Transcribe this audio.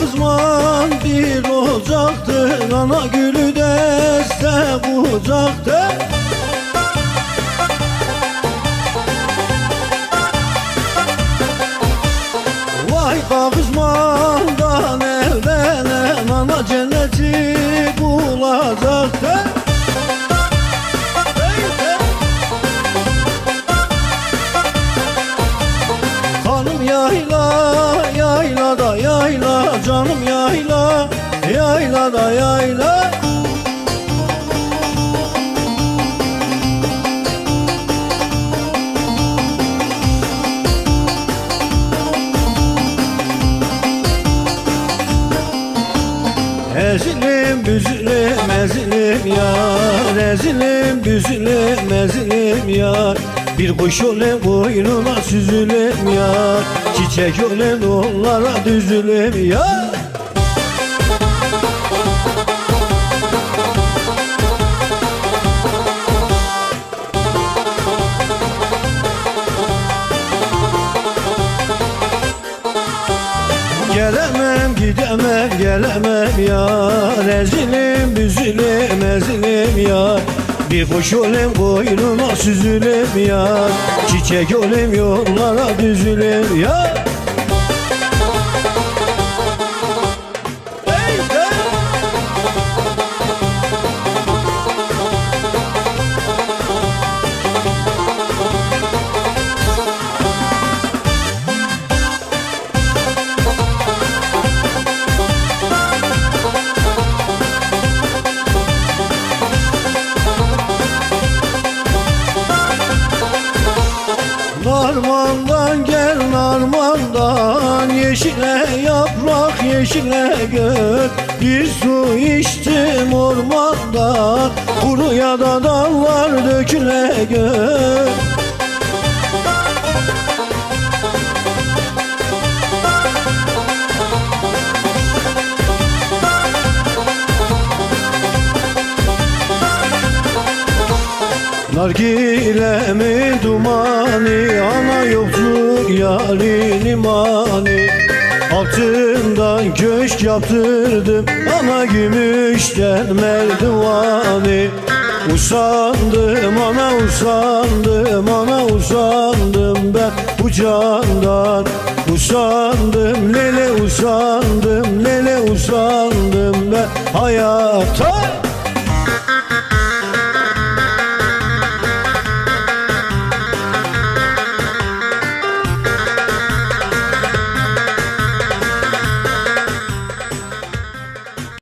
kızman bir olacaktı Ana gülü deste bulacaktı Vay kavuşmandan evvelen Ana cenneti bulacaktı. Hanım yayla Canım yayla, yayla da yayla. Ezilim büzülüm ezilim yar. Ezilim büzülüm ezilim yar. Bir kuş olayım boynuna süzülüm yar Çiçek olayım onlara düzülüm yar Gelemem gidemem gelemem ya. Ezilim büzülüm ezilim ya Bir kuş olayım boynuna süzülüm ya. Çiçek olayım yollara düzülüm ya Narmandan gel narmandan Yeşile yaprak yeşile gök. Bir su içtim ormandan. Kuruya da dallar döküle gök. Nargilemin dumanı Yarın imani Altından köşk yaptırdım. Ana gümüşten merdivani Usandım ana usandım ana usandım ben bu candan. Usandım lele usandım lele usandım ben hayata